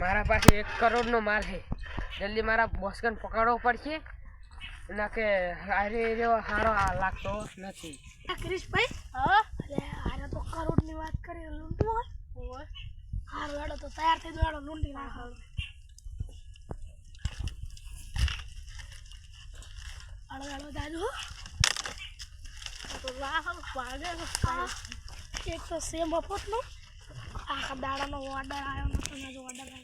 મારા પાસે એક કરોડનો માલ છે. જલ્દી મારા બોસકન પકડવો પડશે. ના કે અરે એવો સારો લાગતો નથી. ક્રિશભાઈ? હા? અરે તો કરોડની વાત કરી લૂંટુ હોય. હાર તો તૈયાર થઈ વેડો લૂંટી નાખો. અડો વેડો દાદુ. તો એક તો સેમ મફતનો આખા દાડાનો ઓર્ડર આવ્યો નતો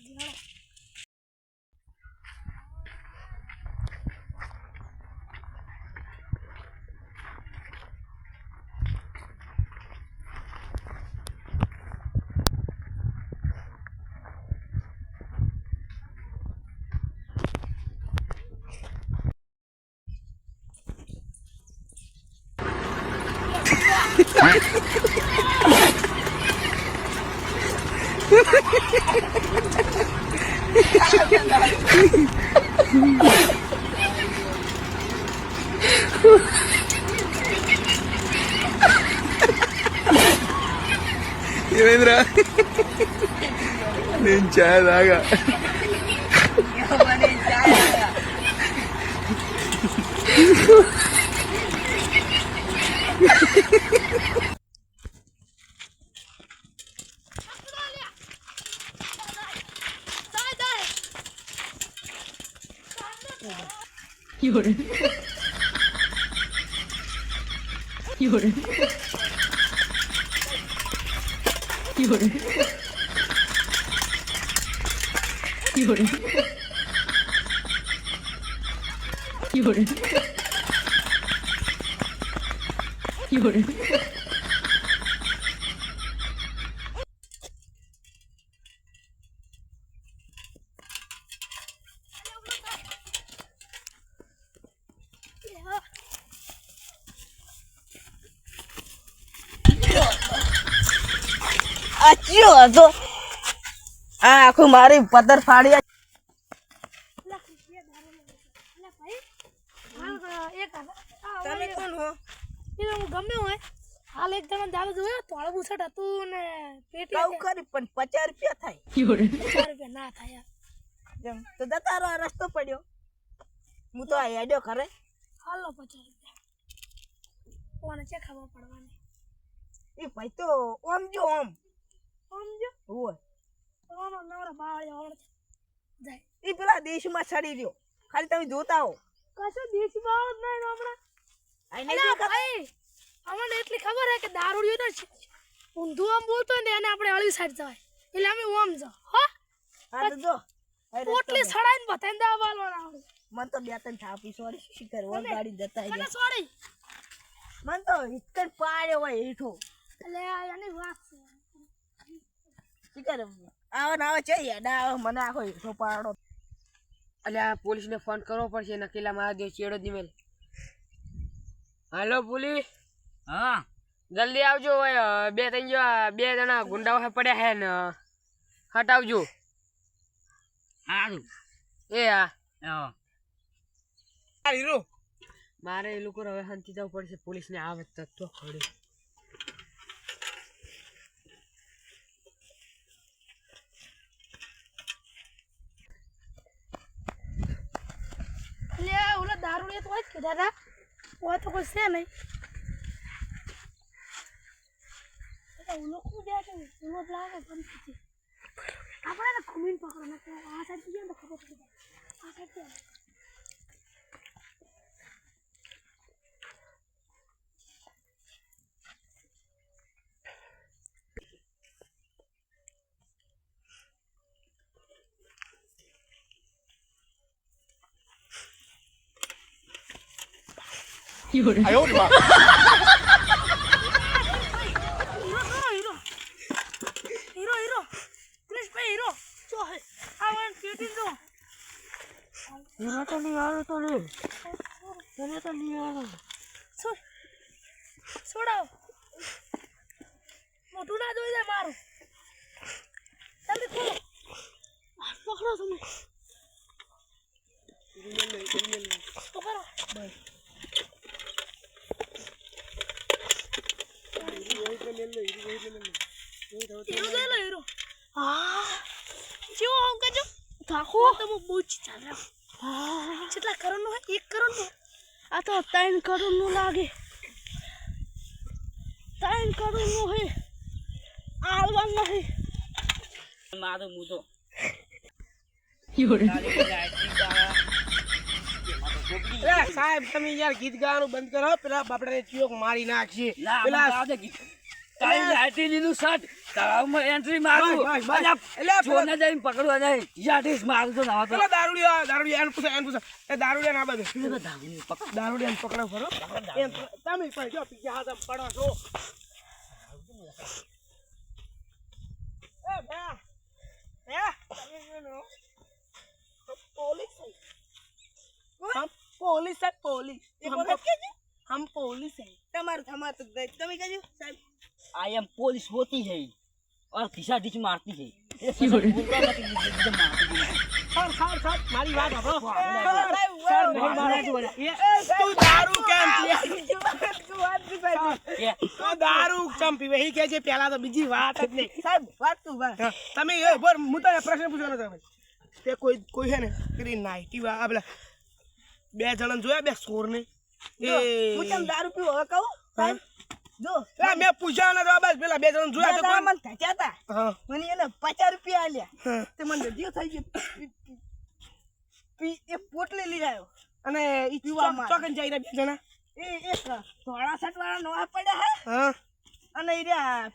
મેં જો ઓર્ડર આપી 夜。夜。夜。夜。夜。夜。ચિયો હતો. આ આખું મારી પતર ફાડી તમે કોણ હો? એ હું ગમે હોય. હાલ એક જણા દારૂ જોયો તોળ બુસટ હતું ને પેટી કહું ખરી પણ પચાસ રૂપિયા થાય. ચાર રૂપિયા ના થાય. જેમ તો જતા રહો આ રસ્તો પડ્યો. હું તો આ ખરે હાલો પચાસ રૂપિયા. કોને છે ખબર પડવાની? એ ભાઈ તો ઓમ જો ઓમ. સમજો હોય ઓનો નવરો બાવળી ઓળખ જાય. એ પેલા દેશમાં સડી રહ્યો. ખાલી તમે જોતા હો. કશો દેશી બાવળ જ નહીં હમણાં? અલ્યા ભાઈ અમને એટલી ખબર હે કે દારૂડિયો તો ઊંધું આમ બોલતો ને એને આપણે અળી સાઈડ જવાય. એટલે અમે ઓમ જો. હો? હા તો જો. પોટલી. સડાઈને બતાઈને દા બાલવાના આવડે મને તો બે ત્રણ થાપી સોરી શિકર ઓર ગાડી જતા રહ્યા સોડી મને તો હિતકર પાડ્યો હોય હેઠો. એટલે આ એની વાત આવે ને આવે છે હેડા આવે મને આખો હેઠો પાડો એટલે પોલીસને ફોન કરવો પડશે નકીલા મહાદેવ દેવ ચેડો દીમેલ હાલો પોલીસ હા. જલ્દી આવજો બે ત્રણ જો બે જણા ગુંડાઓ પડ્યા હે ને હટાવજો. સારું એ હા. હા હીરો. મારે એ લોકો હવે શાંતિ જવું પડશે પોલીસને આવે તો ખડે એટલે ઓલા દારૂડિયો તો હોય જ કીધા હતા હોય તો કોઈ છે નહીં એટલે ઓલો ખૂબ જાય છે ઓલો જ લાગે બંધ થઈ આપણે ને ખમીન પકડો ને આ સાઈડ જાય ને તો ખબર પડી જાય આ સાઈડ જાય હીરો કરો હીરો હીરો હીરો ક્રિશભાઈ હીરો જો હે આ વન પેટી જો હીરો તો નહીં આવે તો રે તને તો નહીં આવે છોડ છોડાવ મોટું ના જોઈ જાય મારું જલ્દી ખોલો આ પકડો તમે પકડો હીરો જોઈ લો હીરો હા જેવો અંકલ થાકો તો હું બહુ જ ચાલે. કેટલા કરોડનું હોય એક કરોડનું. આ તો ત્રણ કરોડનું લાગે. ત્રણ કરોડનું હે. આલવાનું નહીં. મારું હું તો અરે સાહેબ તમે યાર ગીત ગાવાનું બંધ કરો. પેલા બાપડાને ચિયોક મારી નાખીએ પેલા તારી લાઈટી લીલું એન્ટ્રી મારું. એટલે છોને પકડવા નહીં મારું તો નાવા પેલા દારૂડિયા દારૂડિયા એન પૂછે એન તમે પણ જો પીજા પોલીસ પોલીસ હમ પોલીસ. હે તમારું તમારું તમે કહેજો સાહેબ. आई एम पुलिस होती है और खिसा ढीच मारती है ये सब बोलता मत ये एकदम मारती है સર સર સર મારી વાત સાંભળો સર નહીં મારે ये તું દારૂ કેમ પીએ ये તું દારૂ કેમ પીવે એ કે છે પહેલા તો બીજી વાત જ નહીં સાહેબ વાત તું વાત હા, તમે એ બોલ હું તને પ્રશ્ન પૂછવાનો છે ભાઈ તે કોઈ કોઈ છે ને પેલી નાઇટી આ પેલા બે જણા જોયા બે સોર ને એ હું તને દારૂ પીવો હવે કહું સાહેબ જો એ મેં પૂછ્યા બસ પેલા બે જણા જોયા તો કોણ? મને થયા હતા. મને એને પચાસ રૂપિયા આલ્યા. તે મને રજિયો થઈ ગયો. પી એ પોટલી લઈ આવ્યો. અને ઈ પીવા ચોકન જઈ રહ્યા બે જણા? એ એક ધોળા શર્ટ વાળા નવા પડ્યા હે. હા. અને એ રહ્યા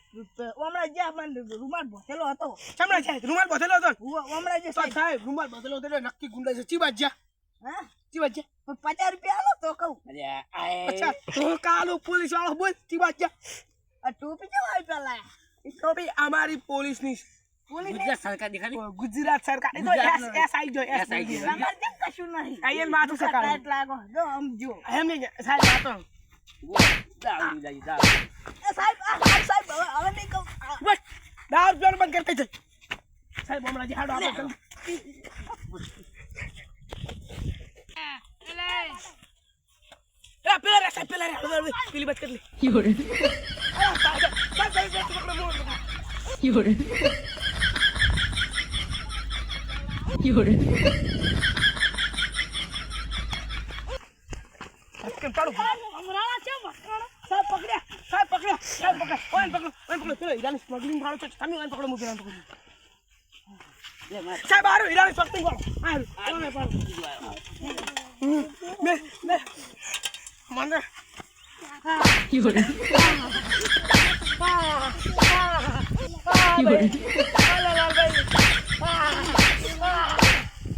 ઓમણા જ્યાં મને રૂમાલ ભોસેલો હતો. ચામડા છે? રૂમાલ બધેલો હતો? ઓમણા જે સાહેબ. રૂમાલ બધેલો હતો નક્કી ગુંડા છે. ચી બાજ જા. હા? ચી બાજ જા. પણ પચાસ રૂપિયા આલો તો કહું. અચ્છા તો કાલો પોલીસ વાળો બોલ તી વાત આ ટોપી કેમ આવી પેલા ટોપી અમારી પોલીસની ગુજરાત સરકાર દેખાડી? ગુજરાત સરકાર. એ તો એસ એસ આઈ જો એસ આઈ જો. અમાર કેમ કશું નહીં. આયન માથું સકાળ લાઈટ લાગો. જો આમ જો એમ ને સાહેબ આ તો દારૂ લઈ દારૂ. સાહેબ સાહેબ હવે નહીં કહું. બસ. દારૂ પીવાનું બંધ કરી દે સાહેબ હમણાં જે હાડો આપણે સાહેબ પેલા રે પેલી બાત કરી મોં પકડો. કેમ ચાલુ હમણાં છે મકાન સાહેબ પકડ્યા સાહેબ પકડ્યા સાહેબ પકડ્યા. ઓય પકડો ઓય પકડો પેલો હીરાની સ્મગલિંગ વાળો છે તમે ઓય પકડો હું પેલાને સાહેબ આરો હીરાની સ્મગલિંગ વાળો. આરો ઓય પાડો. મે મે মানে কি করে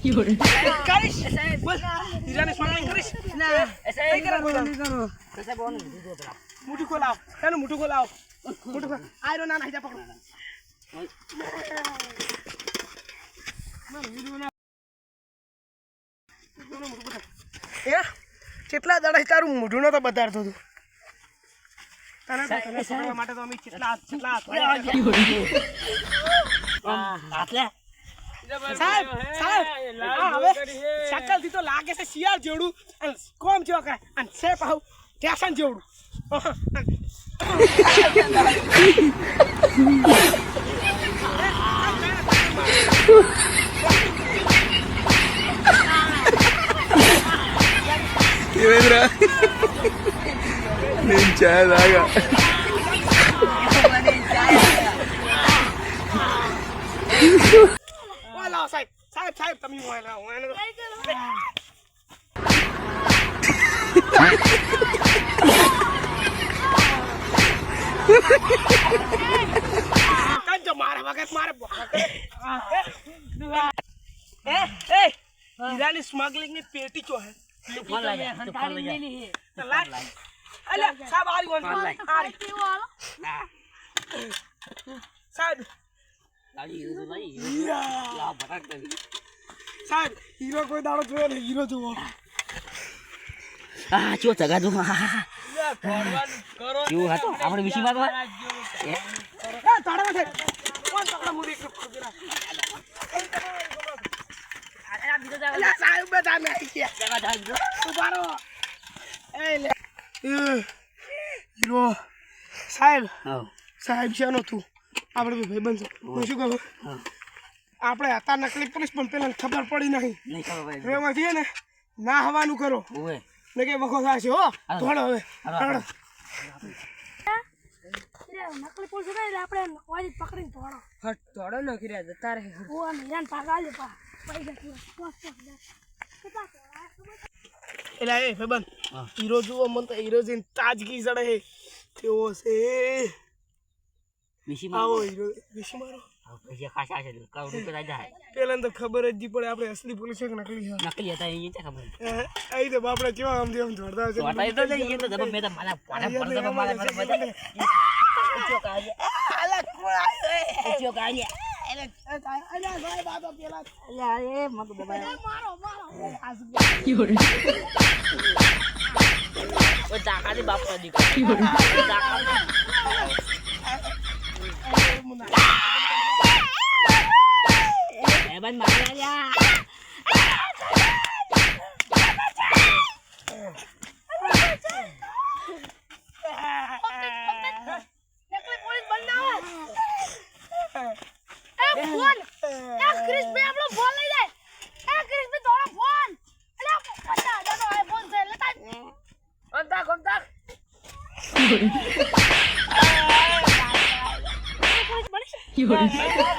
কি করে করিস জানিস মানে করিস না। এই করে করো এসে বল মুঠি খোলাও। কেন মুঠি খোলাও? মুঠি আয়রন আনা হিজা পকড়ো। না ভিডিও না এরা કેટલા દાડા તારું મોઢું નતો બતાડતો તું? માટે અમે કેટલા કેટલા સાહેબ સાહેબ. થી લાગે છે શિયાળ જેવડું. અને કોમ જેવો કરે અને શેપ આવું ટેશન જેવડું. దేవేంద్ర నేను చాలా దాగా ઓય લાવો સાહેબ સાહેબ સાહેબ તમે ઓય લાવો ઓય લાવો. કંજો મારે વખત મારે એ એ હીરાની સ્મગલિંગ ની પેટી ચો હે ફોન લઈ જા ફોન લઈ જા વાત વાત અલ્યા સાહેબ ગયા ઉભારો એ હીરો. સાહેબ સાહેબ છે તું. આપણે તો ભાઈબંધ છે. હું. શું કહું? આપણે હતા નકલી પોલીસ પણ પેલા ખબર પડી નહીં. નહીં ખબર એમાંથી ને ના હવાનું કરો. ને કે વખો થશે હો. થોડો હવે. હાલો. નકલી પોલીસ એટલે આપણે વાજી પકડીને ધોડો હટ ધોડો ન કર્યા જતા રહે. પા. પૈસા એટલે એ ભાઈબંધ હીરો જુઓ મને તો હીરો જોઈને તાજગી ચડે છે કેવો છે બેસી આવો હીરો બેસી મારો પૈસા ખાસા છે કરોડ રૂપિયા જાય પેલા તો ખબર જ પડે આપણે અસલી પોલીસ છે કે નકલી છે નકલી હતા એ ક્યાં ખબર અહીં તો બાપડા કેવા આમ જેમ જોરદાર છે તો તો નહીં, તો જબર મેં તો મારા પાડા પડતા મારા મારા બધા ઉચ્ચો કાઢ્યા. ઉચ્ચો કાઢ્યા. અલ્યા, એ મને બાપનો દીકરો. ડાકાની. એ ભાઈ મારી આલ્યા. નકલી પોલીસ બનાવે એ ફોન એ ક્રિસ્પી આપણો ફોન લઈ જાય એ ક્રિસ્પી થોડો ફોન અરે પચાસ હજારનો આઈફોન છે લેતા અંતા ગમતા પોલીસ બની